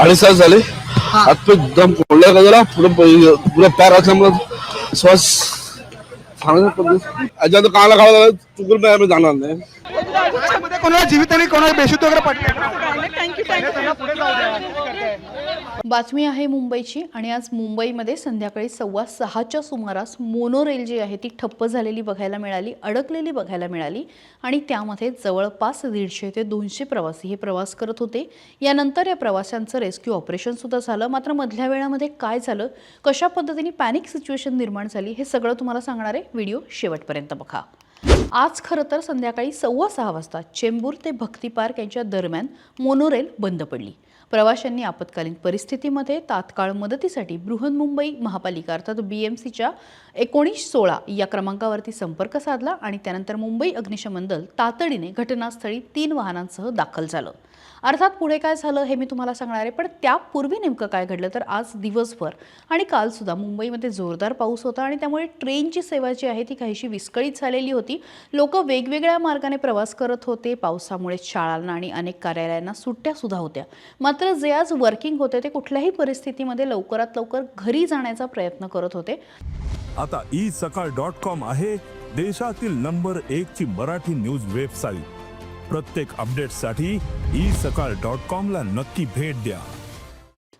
अडीच तास झाले. हातपाय दम कोंडल्या का जरा? पुढे पुढे पॅर असल्यामुळे श्वास अजिबात कानाला खावा चुकून जाणार नाही. कोणाला जीवित आणि कोणाला बेशुद्ध वगैरे पडले? बातमी आहे मुंबईची आणि आज मुंबईमध्ये संध्याकाळी सव्वा सहाच्या सुमारास मोनोरेल जी आहे ती ठप्प झालेली बघायला मिळाली अडकलेली बघायला मिळाली आणि त्यामध्ये जवळपास दीडशे ते दोनशे प्रवासी हे प्रवास करत होते. यानंतर या प्रवाशांचं रेस्क्यू ऑपरेशन सुद्धा झालं. मात्र मधल्या वेळामध्ये काय झालं कशा पद्धतीने पॅनिक सिच्युएशन निर्माण झाली हे सगळं तुम्हाला सांगणार आहे. व्हिडिओ शेवटपर्यंत बघा. आज खरं तर संध्याकाळी सव्वा सहा वाजता चेंबूर ते भक्ती पार्क यांच्या दरम्यान मोनोरेल बंद पडली. प्रवाशांनी आपत्कालीन परिस्थितीमध्ये तात्काळ मदतीसाठी बृहन्मुंबई महापालिका अर्थात बी एम सीच्या एकोणीस सोळा या क्रमांकावरती संपर्क साधला आणि त्यानंतर मुंबई अग्निशमन दल तातडीने घटनास्थळी तीन वाहनांसह दाखल झालं. अर्थात पुढे काय झालं हे मी तुम्हाला सांगणार आहे पण त्यापूर्वी नेमकं काय घडलं तर आज दिवसभर आणि कालसुद्धा मुंबईमध्ये जोरदार पाऊस होता आणि त्यामुळे ट्रेनची सेवा जी आहे ती काहीशी विस्कळीत झालेली होती. लोक वेगवेगळ्या मार्गाने प्रवास करत होते पावसामुळे शाळांना आणि अनेक कार्यालयांना सुट्ट्या सुद्धा होत्या. मात्र जे आज वर्किंग होते ते कुठल्याही परिस्थितीमध्ये लवकरात लवकर घरी जाण्याचा प्रयत्न करत होते. आता ई सकाळ डॉट कॉम आहे देशातील नंबर एक ची मराठी न्यूज वेबसाईट प्रत्येक अपडेटसाठी ई सकाळ डॉट कॉम ला नक्की भेट द्या.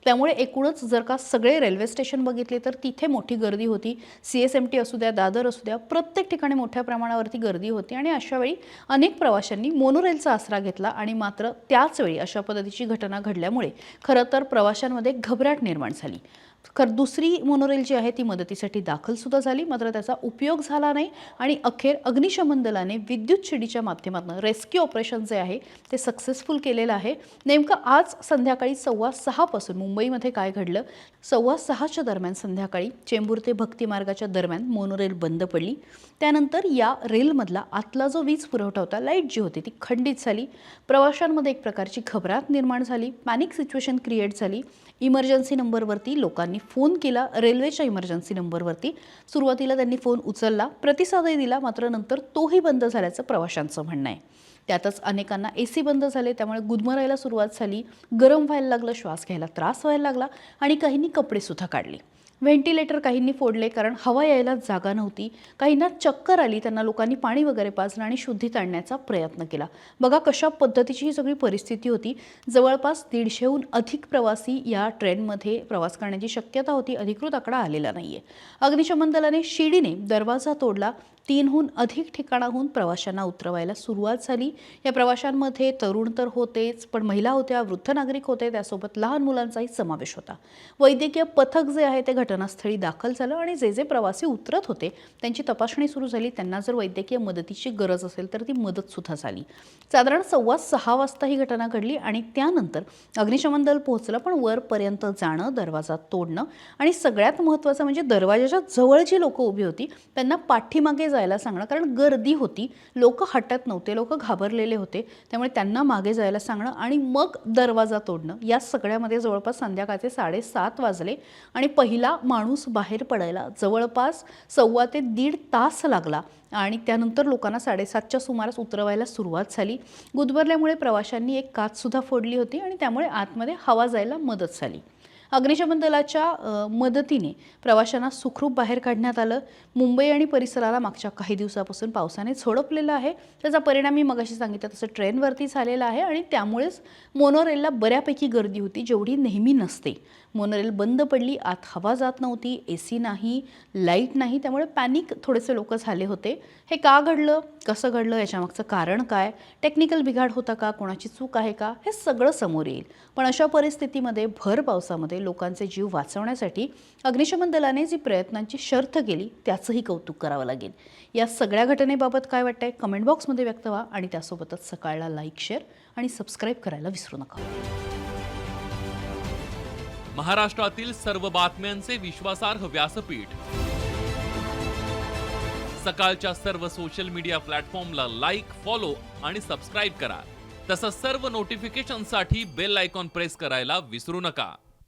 त्यामुळे एकूणच जर का सगळे रेल्वे स्टेशन बघितले तर तिथे मोठी गर्दी होती. सी एस एम टी असू द्या दादर असू द्या प्रत्येक ठिकाणी मोठ्या प्रमाणावरती गर्दी होती आणि अशावेळी अनेक प्रवाशांनी मोनोरेलचा आसरा घेतला आणि मात्र त्याचवेळी अशा पद्धतीची घटना घडल्यामुळे खरं तर प्रवाशांमध्ये घबराट निर्माण झाली. खर दुसरी मोनोरेल जी आहे ती मदतीसाठी दाखल सुद्धा झाली. मात्र त्याचा उपयोग झाला नाही आणि अखेर अग्निशमन दलाने विद्युत शिडीच्या माध्यमातून रेस्क्यू ऑपरेशन जे आहे ते सक्सेसफुल केलेलं आहे. नेमकं आज संध्याकाळी सव्वा सहापासून मुंबईमध्ये काय घडलं? सव्वा सहाच्या दरम्यान संध्याकाळी चेंबूर ते भक्ती मार्गाच्या दरम्यान मोनोरेल बंद पडली. त्यानंतर या रेलमधला आतला जो वीज पुरवठा होता लाइट जी होती ती खंडित झाली. प्रवाशांमध्ये एक प्रकारची घबराट निर्माण झाली. पॅनिक सिच्युएशन क्रिएट झाली. इमर्जन्सी नंबरवरती लोकांनी फोन केला रेल्वेच्या इमर्जन्सी नंबरवरती सुरुवातीला त्यांनी फोन उचलला प्रतिसादही दिला मात्र नंतर तोही बंद झाल्याचं प्रवाशांचं म्हणणं आहे. त्यातच अनेकांना ए सी बंद झाले त्यामुळे गुदमरायला सुरुवात झाली. गरम व्हायला लागलं श्वास घ्यायला त्रास व्हायला लागला आणि काहींनी कपडेसुद्धा काढले. व्हेंटिलेटर काहींनी फोडले कारण हवा यायला जागा नव्हती. काहींना चक्कर आली त्यांना लोकांनी पाणी वगैरे पाजलं आणि शुद्धीत आणण्याचा प्रयत्न केला. बघा कशा पद्धतीची ही सगळी परिस्थिती होती. जवळपास दीडशेहून अधिक प्रवासी या ट्रेनमध्ये प्रवास करण्याची शक्यता होती. अधिकृत आकडा आलेला नाही आहे अग्निशमन दलाने शिडीने दरवाजा तोडला. तीनहून अधिक ठिकाणाहून प्रवाशांना उतरवायला सुरुवात झाली. या प्रवाशांमध्ये तरुण तर होतेच पण महिला होत्या वृद्ध नागरिक होते. त्यासोबत लहान मुलांचाही समावेश होता. वैद्यकीय पथक जे आहे ते घटनास्थळी दाखल झालं आणि जे जे प्रवासी उतरत होते त्यांची तपासणी सुरू झाली. त्यांना जर वैद्यकीय मदतीची गरज असेल तर ती मदतसुद्धा झाली. साधारण सव्वा सहा वाजता ही घटना घडली आणि त्यानंतर अग्निशमन दल पोहोचलं पण वरपर्यंत जाणं दरवाजा तोडणं आणि सगळ्यात महत्त्वाचं म्हणजे दरवाजाच्या जवळ जी लोकं उभी होती त्यांना पाठीमागे जायला सांगणं. कारण गर्दी होती. लोक हटत नव्हते लोक घाबरलेले होते. त्यामुळे त्यांना मागे जायला सांगणं आणि मग दरवाजा तोडणं. या सगळ्यामध्ये जवळपास संध्याकाळचे साडेसात वाजले आणि पहिला माणूस बाहेर पडायला. जवळपास सव्वा ते दीड तास लागला आणि त्यानंतर लोकांना साडेसातच्या सुमारास उतरवायला सुरुवात झाली. गुदमरल्यामुळे प्रवाशांनी एक काचसुद्धा फोडली होती आणि त्यामुळे आतमध्ये हवा जायला मदत झाली. अग्निशमन दलाच्या मदतीने प्रवाशांना सुखरूप बाहेर काढण्यात आलं. मुंबई आणि परिसराला मागच्या काही दिवसापासून पावसाने झोडपलेलं आहे. त्याचा परिणाम मी मगाशी सांगितलं तसं ट्रेनवरती झालेला आहे आणि त्यामुळेच मोनोरेलला बऱ्यापैकी गर्दी होती जेवढी नेहमी नसते. मोनोरेल बंद पडली आत हवा जात नव्हती ए सी नाही लाइट नाही त्यामुळे पॅनिक थोडेसे लोक झाले होते. हे का घडलं कसं घडलं याच्यामागचं कारण काय टेक्निकल बिघाड होता का कोणाची चूक आहे का हे सगळं समोर येईल. पण अशा परिस्थितीमध्ये भर पावसामध्ये लोकांचे जीव वाचवण्यासाठी अग्निशमन दलाने जी प्रयत्नांची शर्थ केली त्याचंही कौतुक करावं लागेल. या सगळ्या घटनेबाबत काय वाटतंय? कमेंट बॉक्समध्ये व्यक्त व्हा आणि त्यासोबतच सकाळला लाईक शेअर आणि सबस्क्राईब करायला विसरू नका. महाराष्ट्रातील सर्व बातम्यांचे विश्वासार्ह व्यासपीठ. सकाळच्या सर्व सोशल मीडिया प्लॅटफॉर्मला लाईक फॉलो आणि सबस्क्राईब करा. तसंच सर्व नोटिफिकेशनसाठी बेल आयकॉन प्रेस करायला विसरू नका.